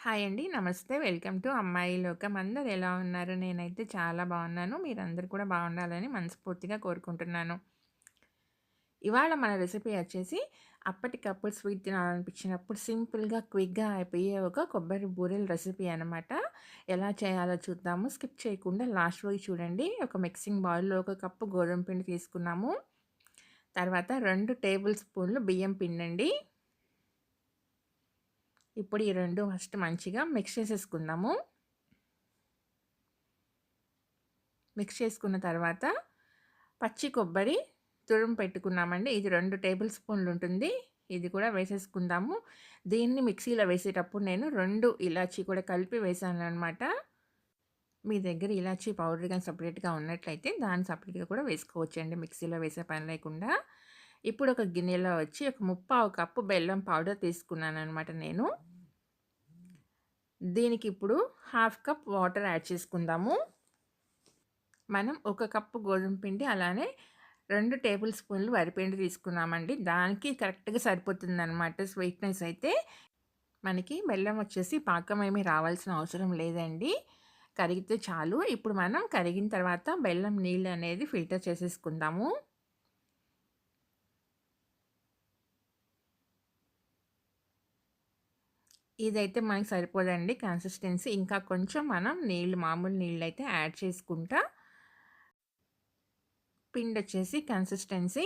Hi అండి. నమస్తే. Welcome to అమ్మాయి లోకం. అందరు ఎలా ఉన్నారు? నేనైతే చాలా బాగున్నాను. మీరందరూ కూడా బాగుండాలని మనస్ఫూర్తిగా కోరుకుంటున్నాను. ఇవాళ మన రెసిపీ వచ్చేసి అప్పటికప్పుడు స్వీట్ తినాలనిపించినప్పుడు సింపుల్‌గా, క్విక్‌గా అయిపోయే ఒక కొబ్బరి బూరెల రెసిపీ అనమాట. ఎలా చేయాలో చూద్దాము. స్కిప్ చేయకుండా లాస్ట్ వరకు చూడండి. ఒక మిక్సింగ్ బౌల్‌లో ఒక కప్పు గోధుమ పిండి తీసుకున్నాము. తర్వాత రెండు టేబుల్ స్పూన్లు బియ్యం పిండండి. ఇప్పుడు ఈ రెండు ఫస్ట్ మంచిగా మిక్స్ చేసేసుకుందాము. మిక్స్ చేసుకున్న తర్వాత పచ్చి కొబ్బరి తురుము పెట్టుకున్నామండి. ఇది రెండు టేబుల్ స్పూన్లు ఉంటుంది. ఇది కూడా వేసేసుకుందాము. దీన్ని మిక్సీలో వేసేటప్పుడు నేను రెండు ఇలాచీ కూడా కలిపి వేసాను అనమాట మీ దగ్గర ఇలాచీ పౌడర్ కానీ సపరేట్గా ఉన్నట్లయితే దాన్ని సపరేట్గా కూడా వేసుకోవచ్చండి. మిక్సీలో వేసే పని లేకుండా. ఇప్పుడు ఒక గిన్నెలో వచ్చి ఒక ముప్పావు కప్పు బెల్లం పౌడర్ తీసుకున్నాననమాట నేను. దీనికి ఇప్పుడు హాఫ్ కప్ వాటర్ యాడ్ చేసుకుందాము. మనం ఒక కప్పు గోధుమ పిండి అలానే రెండు టేబుల్ స్పూన్లు వరిపిండి తీసుకున్నామండి. దానికి కరెక్ట్‌గా సరిపోతుందనమాట స్వీట్‌నెస్ అయితే. మనకి బెల్లం వచ్చేసి పాకం ఏమి రావాల్సిన అవసరం లేదండి. కరిగితే చాలు. ఇప్పుడు మనం కరిగిన తర్వాత బెల్లం నీళ్ళు అనేది ఫిల్టర్ చేసేసుకుందాము. ఇదైతే మనకి సరిపోదండి కన్సిస్టెన్సీ. ఇంకా కొంచెం మనం నీళ్ళు మామూలు నీళ్ళు అయితే యాడ్ చేసుకుంటా పిండి వచ్చేసి కన్సిస్టెన్సీ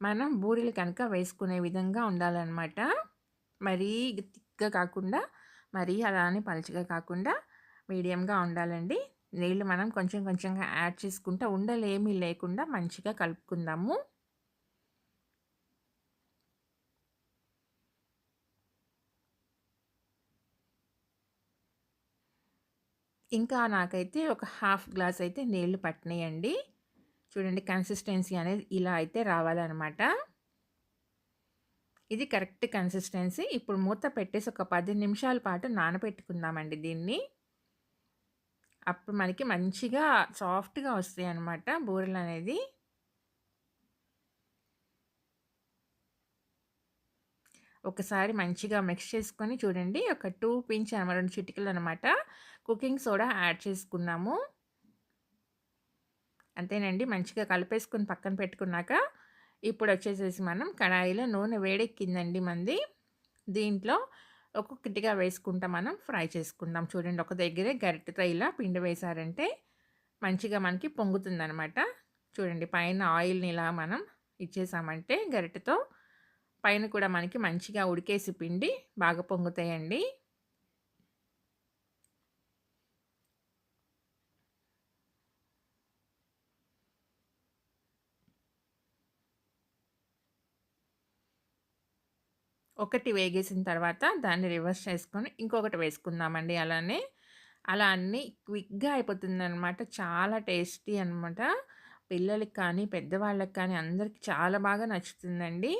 మనం బూరెలు కనుక వేసుకునే విధంగా ఉండాలన్నమాట మరీ థిక్‌గా కాకుండా, మరీ అలానే అని పలచగా కాకుండా మీడియంగా ఉండాలండి. నీళ్ళు మనం కొంచెం కొంచెంగా యాడ్ చేసుకుంటా ఉండలేమీ లేకుండా మంచిగా కలుపుకుందాము. ఇంకా నాకైతే ఒక హాఫ్ గ్లాస్ అయితే నీళ్ళు పట్టినాయండి. చూడండి కన్సిస్టెన్సీ అనేది ఇలా అయితే రావాలనమాట. ఇది కరెక్ట్ కన్సిస్టెన్సీ. ఇప్పుడు మూత పెట్టేసి ఒక పది నిమిషాల పాటు నానబెట్టుకుందామండి దీన్ని. అప్పుడు మనకి మంచిగా సాఫ్ట్‌గా వస్తాయి అనమాట బూరెలు అనేది ఒకసారి మంచిగా మిక్స్ చేసుకొని చూడండి. ఒక టూ పించ్ అనమాట రెండు చిటికలు అనమాట కుకింగ్ సోడా యాడ్ చేసుకున్నాము. అంతేనండి. మంచిగా కలిపేసుకొని పక్కన పెట్టుకున్నాక, ఇప్పుడు వచ్చేసేసి మనం కడాయిలో నూనె వేడెక్కిందండి మంది దీంట్లో ఒక్కొక్కటిగా వేసుకుంటా మనం ఫ్రై చేసుకుందాం. చూడండి ఒక దగ్గరే గరిటెతో ఇలా పిండి వేశారంటే మంచిగా మనకి పొంగుతుందనమాట. చూడండి పైన ఆయిల్‌ని ఇలా మనం ఇచ్చేసామంటే గరిటెతో పైన కూడా మనకి మంచిగా ఉడికేసి పిండి బాగా పొంగుతాయండి. ఒకటి వేగేసిన తర్వాత దాన్ని రివర్స్ చేసుకొని ఇంకొకటి వేసుకుందామండి అలానే. అలా అన్నీ క్విక్‌గా అయిపోతుందనమాట. చాలా టేస్టీ అనమాట. పిల్లలకి కానీ, పెద్దవాళ్ళకి కానీ అందరికీ చాలా బాగా నచ్చుతుందండి.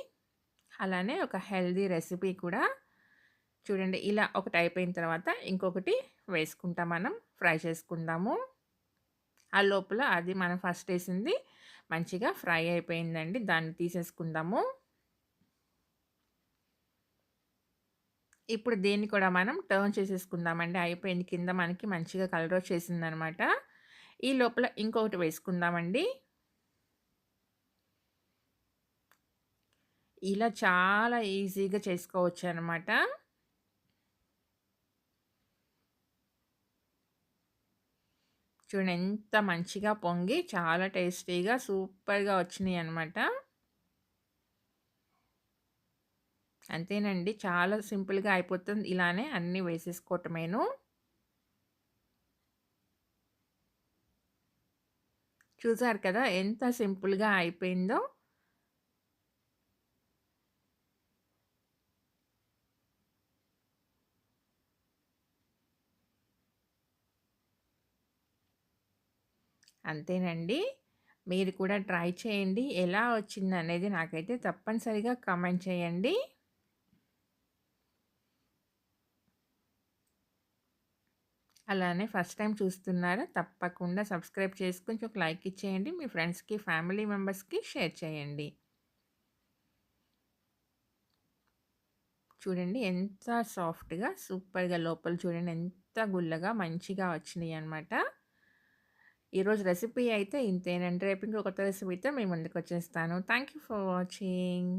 అలానే ఒక హెల్దీ రెసిపీ కూడా. చూడండి ఇలా ఒకటి అయిపోయిన తర్వాత ఇంకొకటి వేసుకుంటాం మనం ఫ్రై చేసుకుందాము. ఆ లోపల అది మనం ఫస్ట్ వేసింది మంచిగా ఫ్రై అయిపోయిందండి. దాన్ని తీసేసుకుందాము. ఇప్పుడు దీన్ని కూడా మనం టర్న్ చేసేసుకుందామండి. అయిపోయింది. కింద మనకి మంచిగా కలర్ వచ్చేసిందనమాట. ఈ లోపల ఇంకొకటి వేసుకుందామండి. ఇలా చాలా ఈజీగా చేసుకోవచ్చనమాట. చూడండి ఎంత మంచిగా పొంగి చాలా టేస్టీగా సూపర్‌గా వచ్చినాయి అనమాట అంతేనండి. చాలా సింపుల్‌గా అయిపోతుంది. ఇలానే అన్నీ వేసేసుకోవటమేను. చూసారు కదా! ఎంత సింపుల్‌గా అయిపోయిందో. అంతేనండి. మీరు కూడా ట్రై చేయండి. ఎలా వచ్చింది అనేది నాకైతే తప్పనిసరిగా కామెంట్ చేయండి. అలానే ఫస్ట్ టైం చూస్తున్నారా? తప్పకుండా సబ్స్క్రైబ్ చేసుకొని ఒక లైక్ ఇచ్చేయండి. మీ ఫ్రెండ్స్‌కి, ఫ్యామిలీ మెంబర్స్‌కి షేర్ చేయండి. చూడండి ఎంత సాఫ్ట్‌గా, సూపర్‌గా లోపల చూడండి ఎంత గుల్లగా మంచిగా వచ్చినాయి అనమాట ఈరోజు రెసిపీ అయితే ఇంతేనండి. రేపు ఇంకో కొత్త రెసిపీతో మీ ముందుకొచ్చేస్తాను. Thank you for watching.